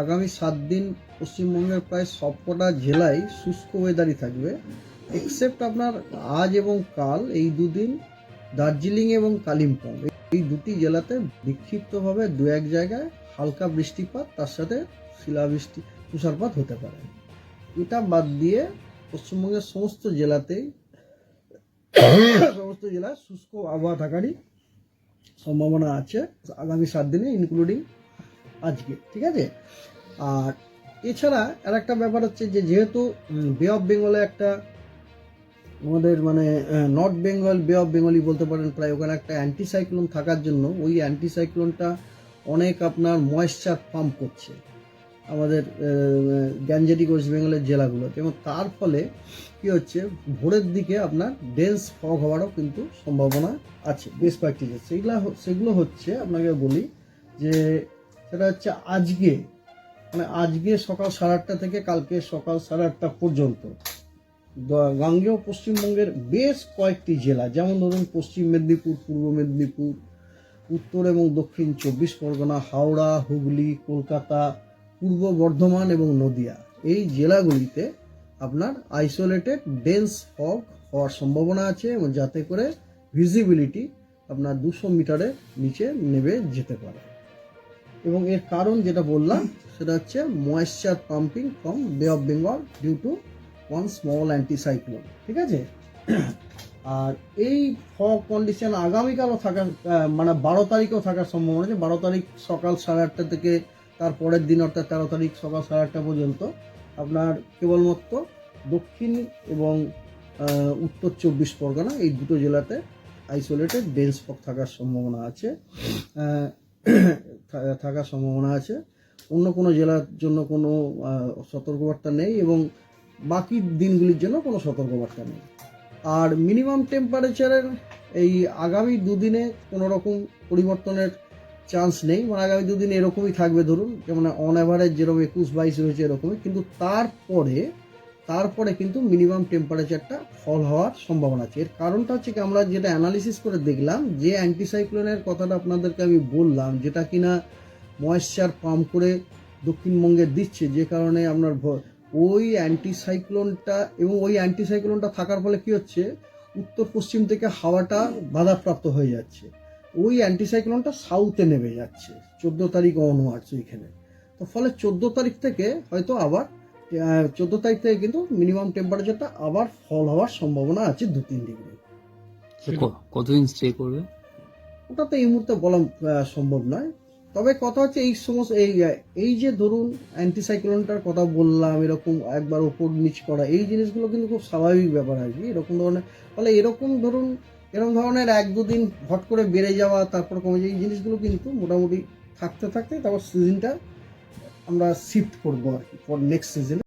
আগামী সাত দিন পশ্চিমবঙ্গের প্রায় সবকটা জেলায় শুষ্ক ওয়েদারই থাকবে এক্সেপ্ট আপনার আজ এবং কাল এই দুদিন দার্জিলিং এবং কালিম্পং। এই দুটি জেলাতে বিক্ষিপ্তভাবে দু এক জায়গায় হালকা বৃষ্টিপাত, তার সাথে শিলাবৃষ্টি তুষারপাত হতে পারে। এটা বাদ দিয়ে পশ্চিমবঙ্গের সমস্ত জেলাতেই সমস্ত জেলায় শুষ্ক আবহাওয়া থাকারই সম্ভাবনা আছে। আগামী সাত দিনে ইনক্লুডিং আজকে, ঠিক আছে আর এছাড়া আর একটা ব্যাপার হচ্ছে যে, যেহেতু বে অফ বেঙ্গলে একটা আমাদের মানে নর্থ বেঙ্গল বে অফ বেঙ্গলি বলতে পারেন, প্রায় ওখানে একটা অ্যান্টিসাইক্লোন থাকার জন্য ওই অ্যান্টিসাইক্লোনটা অনেক আপনার ময়েশ্চার পাম্প করছে আমাদের গ্যাঞ্জেটিক ওয়েস্ট বেঙ্গলের জেলাগুলোতে এবং তার ফলে কি হচ্ছে, ভোরের দিকে আপনার ডেন্স ফগ হওয়ারও কিন্তু সম্ভাবনা আছে, বেশ কয়েকটি। সেগুলো সেগুলো হচ্ছে, আপনাকে বলি যে সেটা হচ্ছে আজকে মানে আজকে সকাল সাড়ে আটটা থেকে কালকে সকাল সাড়ে আটটা পর্যন্ত। গাঙ্গেয় পশ্চিমবঙ্গের বেশ কয়েকটি জেলা, যেমন ধরুন পশ্চিম মেদিনীপুর, পূর্ব মেদিনীপুর, উত্তর এবং দক্ষিণ চব্বিশ পরগনা, হাওড়া, হুগলি, কলকাতা, পূর্ব বর্ধমান এবং নদিয়া। এই জেলাগুলিতে আপনার আইসোলেটেড ডেন্স ফগ হওয়ার সম্ভাবনা আছে এবং যাতে করে ভিজিবিলিটি আপনার দুশো মিটারের নিচে নেমে যেতে পারে। এবং এর কারণ যেটা বললাম, সেটা হচ্ছে moisture pumping from Bay of Bengal due to one small anticyclone ঠিক আছে? আর এই ফগ কন্ডিশন আগামীকালও থাকার মানে বারো তারিখেও থাকার সম্ভাবনা আছে। বারো তারিখ সকাল সাড়ে আটটা থেকে তার পরের দিন, অর্থাৎ তেরো তারিখ সকাল সাড়ে আটটা পর্যন্ত আপনার কেবলমাত্র দক্ষিণ এবং উত্তর চব্বিশ পরগনা, এই দুটো জেলাতে আইসোলেটেড ডেন্স ফগ থাকার সম্ভাবনা আছে। থাকার সম্ভাবনা আছে। অন্য কোনো জেলার জন্য কোনো সতর্কবার্তা নেই এবং বাকি দিনগুলির জন্য কোনো সতর্কবার্তা নেই। আর মিনিমাম টেম্পারেচারের এই আগামী দুদিনে কোনো রকম পরিবর্তনের চান্স নেই। মানে আগামী দুদিন এরকমই থাকবে, ধরুন, যেমন অন অ্যাভারেজ যেরকম একুশ বাইশ রয়েছে এরকমই, কিন্তু তারপরে তারপরে কিন্তু মিনিমাম টেম্পারেচারটা ফল হওয়ার সম্ভাবনা আছে। এর কারণটা হচ্ছে কি, আমরা যেটা অ্যানালিসিস করে দেখলাম, যে অ্যান্টিসাইক্লোনের কথাটা আপনাদেরকে আমি বললাম, যেটা কিনা ময়েশ্চার পাম্প করে দক্ষিণবঙ্গে দিচ্ছে, যে কারণে আপনার ওই অ্যান্টিসাইক্লোনটা এবং ওই অ্যান্টিসাইক্লোনটা থাকার ফলে কি হচ্ছে, উত্তর পশ্চিম থেকে হাওয়াটা বাধাপ্রাপ্ত হয়ে যাচ্ছে। ওই অ্যান্টিসাইক্লোনটা সাউথে নেমে যাচ্ছে, চোদ্দ তারিখ অনওয়ার্ডস ওইখানে তো ফলে চোদ্দ তারিখ থেকে হয়তো আবার চোদ্দ তারিখ থেকে কিন্তু মিনিমাম টেম্পারেচারটা আবার ফল হওয়ার সম্ভাবনা আছে দু তিন ডিগ্রি কতদিন স্টে করবে? ওটা তো এই মুহূর্তে বলা সম্ভব নয়। তবে কথা হচ্ছে এই সমস্ত এই এই যে ধরুন অ্যান্টিসাইক্লোনটার কথা বললাম এরকম একবার ওপর নিচ করা এই জিনিসগুলো কিন্তু খুব স্বাভাবিক ব্যাপার আর কি এরকম ধরনের ফলে এরকম ধরুন এরকম ধরনের এক দুদিন হট করে বেড়ে যাওয়া তারপর কমে যাওয়া এই জিনিসগুলো কিন্তু মোটামুটি থাকতে থাকতে তারপর সিজনটা আমরা শিফট করব আর কি ফর নেক্সট সিজনে